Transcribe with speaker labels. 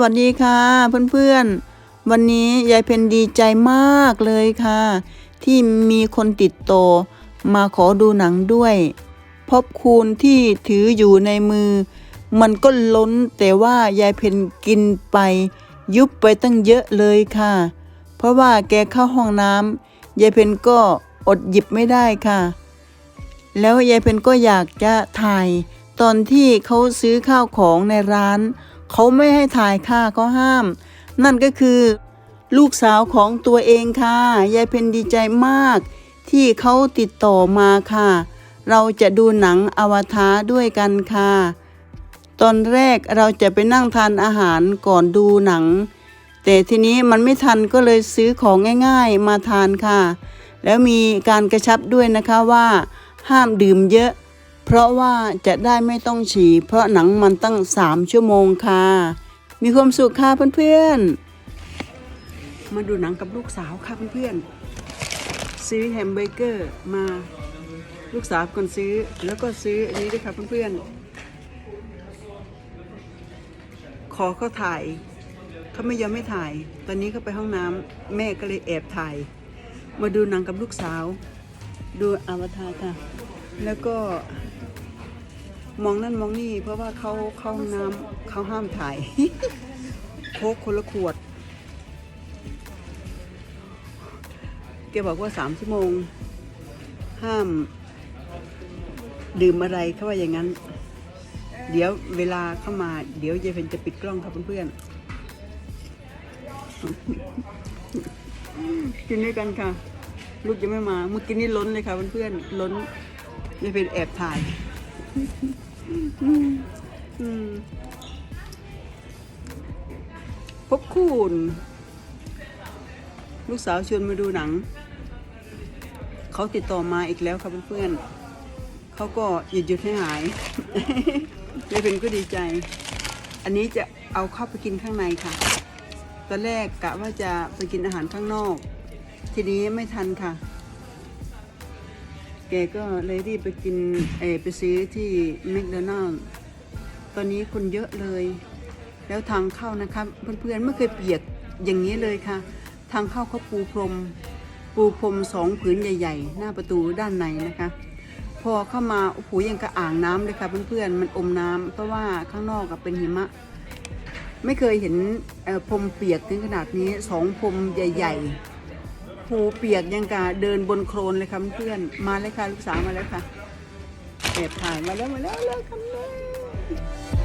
Speaker 1: วัสดีค่ะ เพื่อนๆ วันนี้ยายเพนดีใจมากเลยค่ะ ที่มีคนติดต่อมาขอดูหนังด้วยพบคูณที่ถืออยู่ในมือ มันก็ล้นแต่ว่ายายเพนกินไป ยุบไปตั้งเยอะเลยค่ะ เพราะว่าแกเข้าห้องน้ำยายเพนก็อดหยิบไม่ได้ค่ะ แล้วยายเพนก็อยากจะถ่าย ตอนที่เขาซื้อข้าวของในร้าน เขาไม่ให้ถ่ายค่ะเขาห้าม นั่นก็คือ ลูกสาวของตัวเองค่ะ ยายเพนดีใจมาก ที่เขาติดต่อมาค่ะ เราจะดูหนังอวตารด้วยกันค่ะ ตอนแรกเราจะไปนั่งทานอาหารก่อนดูหนัง แต่ทีนี้มันไม่ทันก็เลยซื้อของง่าย ๆ มาทานค่ะ แล้วมีการกระชับด้วยนะคะว่า ห้ามดื่มเยอะ เพราะว่าจะได้ไม่ต้องฉี่เพราะหนังมันตั้งสามชั่วโมงค่ะ มีความสุขค่ะเพื่อนๆ มาดูหนังกับลูกสาวค่ะเพื่อนๆ ซื้อแฮมเบอร์เกอร์มาลูกสาวคนซื้อแล้วก็ซื้ออันนี้ด้วยค่ะเพื่อนๆ ขอเขาถ่ายเขาไม่ยอมไม่ถ่าย ตอนนี้เขาไปห้องน้ำแม่ก็เลยแอบถ่าย มาดูหนังกับลูกสาว ดูอวตารค่ะ แล้วก็ มองนั่นมองนี่ เพราะว่าเขาเข้าห้องน้ำเขาห้ามถ่ายโคกคนละขวดแกบอกว่าสามชั่วโมง ห้าม ดื่มอะไรเขาว่าอย่างนั้น เดี๋ยวเวลาเข้ามา เดี๋ยวยายเพนจะปิดกล้องครับเพื่อนๆกินด้วยกันค่ะ ลูกยังไม่มา เมื่อกี้นี้ล้นเลยค่ะเพื่อนๆล้นยายเพนแอบถ่าย พบคุณลูกสาวชวนมาดูหนัง เขาติดต่อมาอีกแล้วครับเพื่อนๆเขาก็หยุดหยุดให้หายเลยเป็นก็ดีใจ อันนี้จะเอาเข้าไปกินข้างในค่ะตอนแรกกะว่าจะไปกินอาหารข้างนอก ทีนี้ไม่ทันค่ะ แกก็เลยรีบไปกินเออไปซื้อที่แมคโดนัลล์ตอนนี้คนเยอะเลย แล้วทางเข้านะครับเพื่อนๆไม่เคยเปียกอย่างนี้เลยค่ะ ทางเข้าเขาปูพรม ปูพรมสองผืนใหญ่ ๆ หน้าประตูด้านในนะคะ พอเข้ามาโอ้โหยังกระอ่างน้ำเลยค่ะเพื่อนๆมันอมน้ำเพราะว่าข้างนอกอะเป็นหิมะ ไม่เคยเห็นพรมเปียกถึงขนาดนี้สองพรมใหญ่ ๆ รูเปียกยังกาเดินบนโคลนเลยค่ะเพื่อนมาเลยค่ะลูกสาวมาแล้วค่ะแอบถ่ายมาแล้วมาแล้วแล้วคำเลย